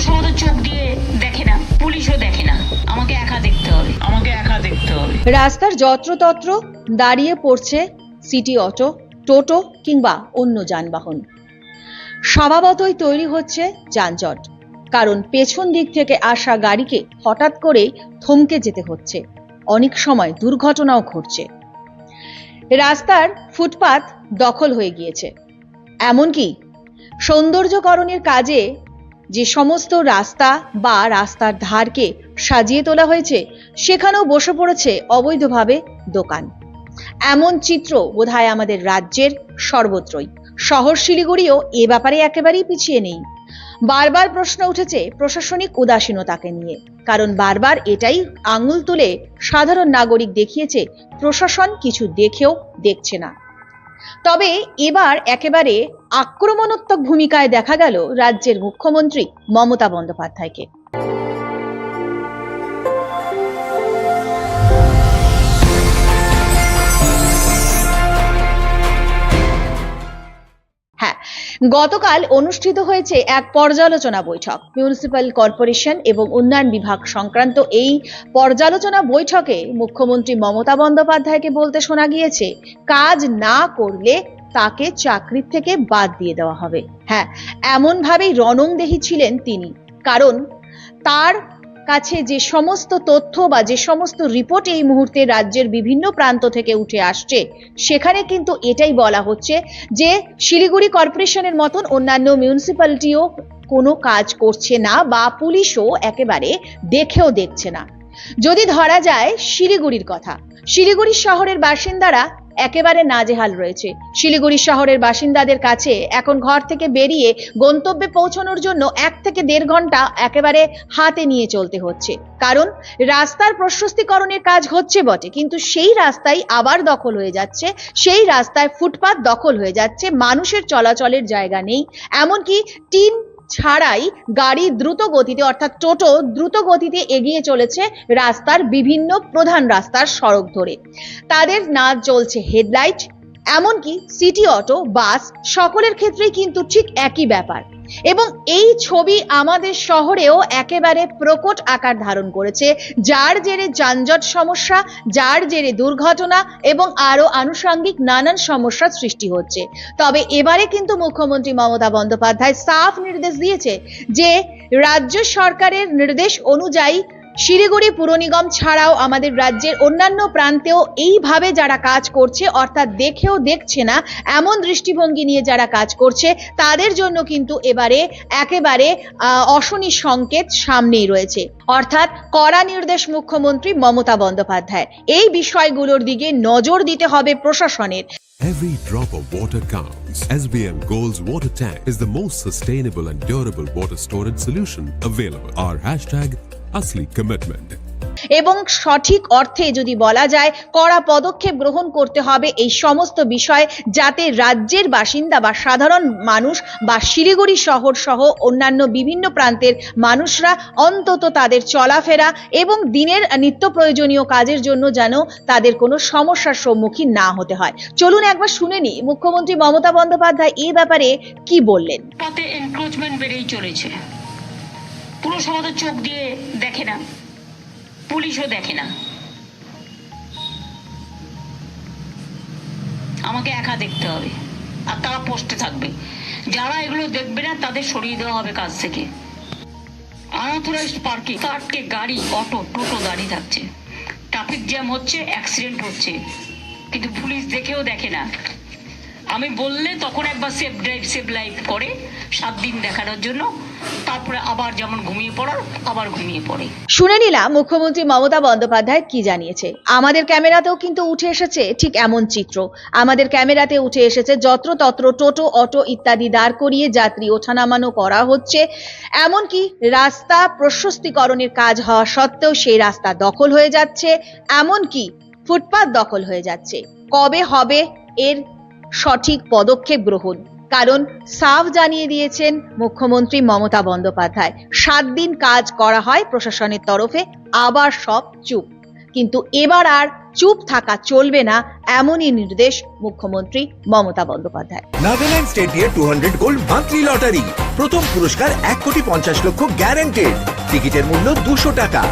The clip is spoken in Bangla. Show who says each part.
Speaker 1: সমাজের চোখ দিয়ে দেখে না পুলিশও দেখে না। আমাকে একা দেখতে হবে। আমাকে একা দেখতে হবে।
Speaker 2: রাস্তার যত্রতত্র দাঁড়িয়ে পড়ছে সিটি অটো টোটো কিংবা অন্য যানবাহন। স্বভাবতই তৈরি হচ্ছে যানজট কারণ পেছন দিক থেকে আসা গাড়িকে হঠাৎ করে থমকে যেতে হচ্ছে। অনেক সময় দুর্ঘটনাও ঘটছে। রাস্তার ফুটপাত দখল হয়ে গিয়েছে। এমনকি সৌন্দর্যকরণের কাজে যে সমস্ত রাস্তা বা রাস্তার ধারকে সাজিয়ে তোলা হয়েছে, সেখানেও বসে পড়েছে অবৈধভাবে দোকান। এমন চিত্র বোধহয় আমাদের রাজ্যের সর্বত্রই। শহর শিলিগুড়িও এ ব্যাপারে একেবারেই পিছিয়ে নেই। বারবার প্রশ্ন উঠেছে প্রশাসনিক উদাসীনতাকে নিয়ে। কারণ বারবার এটাই আঙুল তুলে সাধারণ নাগরিক দেখিয়েছে, প্রশাসন কিছু দেখেও দেখছে না। তবে এবার একেবারে আক্রমণাত্মক ভূমিকায় দেখা গেল রাজ্যের মুখ্যমন্ত্রী মমতা বন্দ্যোপাধ্যায়কে। গতকাল অনুষ্ঠিত হয়েছে এক পর্যালোচনা বৈঠক। মিউনিসিপ্যাল কর্পোরেশন এবং উন্নয়ন বিভাগ সংক্রান্ত এই পর্যালোচনা বৈঠকে মুখ্যমন্ত্রী মমতা বন্দ্যোপাধ্যায়কে বলতে শোনা গিয়েছে, কাজ না করলে তাকে চাকরির থেকে বাদ দিয়ে দেওয়া হবে। হ্যাঁ এমন ভাবেই রণংদেহী ছিলেন তিনি। কারণ তার কাছে যে সমস্ত তথ্য বা যে সমস্ত রিপোর্ট এই মুহূর্তে রাজ্যের বিভিন্ন প্রান্ত থেকে উঠে আসছে, সেখানে কিন্তু এটাই বলা হচ্ছে যে শিলিগুড়ি কর্পোরেশনের মতন অন্যান্য মিউনিসিপ্যালিটিও কোনো কাজ করছে না বা পুলিশও একেবারে দেখেও দেখছে না। যদি ধরা যায় শিলিগুড়ির কথা, শিলিগুড়ি শহরের বাসিন্দারা একেবারে নাজেহাল রয়েছে। শিলিগুড়ি শহরের বাসিন্দাদের কাছে এখন ঘর থেকে বেরিয়ে গন্তব্যে পৌঁছানোর জন্য এক থেকে দেড় ঘণ্টা একেবারে হাতে নিয়ে চলতে হচ্ছে। কারণ রাস্তার প্রশস্তিকরণের কাজ হচ্ছে বটে, কিন্তু সেই রাস্তায় আবার দখল হয়ে যাচ্ছে। সেই রাস্তায় ফুটপাত দখল হয়ে যাচ্ছে। মানুষের চলাচলের জায়গা নেই। এমনকি টিন ছাড়াই গাড়ি দ্রুত গতিতে, অর্থাৎ টোটো দ্রুত গতিতে এগিয়ে চলেছে রাস্তার বিভিন্ন প্রধান রাস্তার সড়ক ধরে। তাদের না চলছে হেডলাইট এমনকি সিটি অটো, বাস সকলের ক্ষেত্রেই কিন্তু ঠিক একই ব্যাপার। এবং এই ছবি আমাদের শহরেও একেবারে প্রকট আকার ধারণ করেছে। যার জেরে যানজট সমস্যা, যার জেরে দুর্ঘটনা এবং আরও আনুষঙ্গিক নানান সমস্যার সৃষ্টি হচ্ছে। তবে এবারে কিন্তু মুখ্যমন্ত্রী মমতা বন্দ্যোপাধ্যায় সাফ নির্দেশ দিয়েছে যে, রাজ্য সরকারের নির্দেশ অনুযায়ী শিলিগুড়ি পুর নিগম ছাড়াও আমাদের রাজ্যের অন্যান্য প্রান্তেও এইভাবে যারা কাজ করছে, অর্থাৎ দেখেও দেখছে না, এমন দৃষ্টিভঙ্গি নিয়ে যারা কাজ করছে, তাদের জন্য কিন্তু এবারে একেবারে অশনি সংকেত সামনেই রয়েছে অর্থাৎ কড়া নির্দেশ মুখ্যমন্ত্রী মমতা বন্দ্যোপাধ্যায় এই বিষয়গুলোর দিকে নজর দিতে হবে প্রশাসনের
Speaker 3: Every drop of water counts. SBM Gold's water tank is the most sustainable and durable water storage solution available. Our hashtag Asli Commitment.
Speaker 2: এবং সঠিক অর্থে যদি বলা যায় কড়া পদক্ষেপ গ্রহণ করতে হবে এই সমস্ত বিষয় যাতে রাজ্যের বাসিন্দা বা সাধারণ মানুষ বা শিলিগুড়ি শহর সহ অন্যান্য বিভিন্ন প্রান্তের মানুষরা অন্তত তাদের চলাফেরা এবং দিনের নিত্য প্রয়োজনীয় কাজের জন্য যেন তাদের কোনো সমস্যার সম্মুখীন না হতে হয়। চলুন একবার শুনে নি মুখ্যমন্ত্রী মমতা বন্দ্যোপাধ্যায় এই ব্যাপারে কি বললেন?
Speaker 1: পথে এনক্রোচমেন্ট বেড়েই চলেছে। পুরো সমাজের চোখ দিয়ে দেখে না, পুলিশও দেখে না। আমাকে একা দেখতে হবে, আর তারা পোস্টে থাকবে। যারা এগুলো দেখবে না, তাদের সরিয়ে দেওয়া হবে কাজ থেকে। আনঅথরাইজড পার্কিং আটকে গাড়ি, অটো, টোটো দাঁড়িয়ে থাকছে। ট্রাফিক জ্যাম হচ্ছে অ্যাক্সিডেন্ট হচ্ছে। কিন্তু পুলিশ দেখেও দেখে না। আমি বললে তখন একবার সেফ ড্রাইভ সেভ লাইফ করে সাত দিন দেখানোর জন্য তারপরে আবার যেমন ঘুমিয়ে পড়ার, আবার ঘুমিয়ে পড়ে।
Speaker 2: শুনে নিলাম মুখ্যমন্ত্রী মমতা বন্দ্যোপাধ্যায় কি জানিয়েছে। আমাদের ক্যামেরাতেও কিন্তু উঠে এসেছে ঠিক এমন চিত্র। আমাদের ক্যামেরাতে উঠে এসেছে যত্রতত্র, টোটো, অটো ইত্যাদি দাঁড় করিয়ে যাত্রী ওঠানামানো করা হচ্ছে। এমনকি রাস্তা প্রশস্তিকরণের কাজ হওয়া সত্ত্বেও সেই রাস্তা দখল হয়ে যাচ্ছে। এমনকি ফুটপাত দখল হয়ে যাচ্ছে। কবে হবে এর সঠিক পদক্ষেপ গ্রহণ? কারণ সাফ জানিয়ে দিয়েছেন মুখ্যমন্ত্রী মমতা বন্দ্যোপাধ্যায়। সাত দিন কাজ করা হয় প্রশাসনের তরফে, আবার সব চুপ। কিন্তু এবার আর চুপ থাকা চলবে না এমনই নির্দেশ মুখ্যমন্ত্রী Mamata Bandyopadhyay.
Speaker 4: Nagaland state two hundred gold monthly lottery. প্রথম পুরস্কার এক কোটি পঞ্চাশ লক্ষ গ্যারান্টেড টিকিটের মূল্য দুশো টাকা।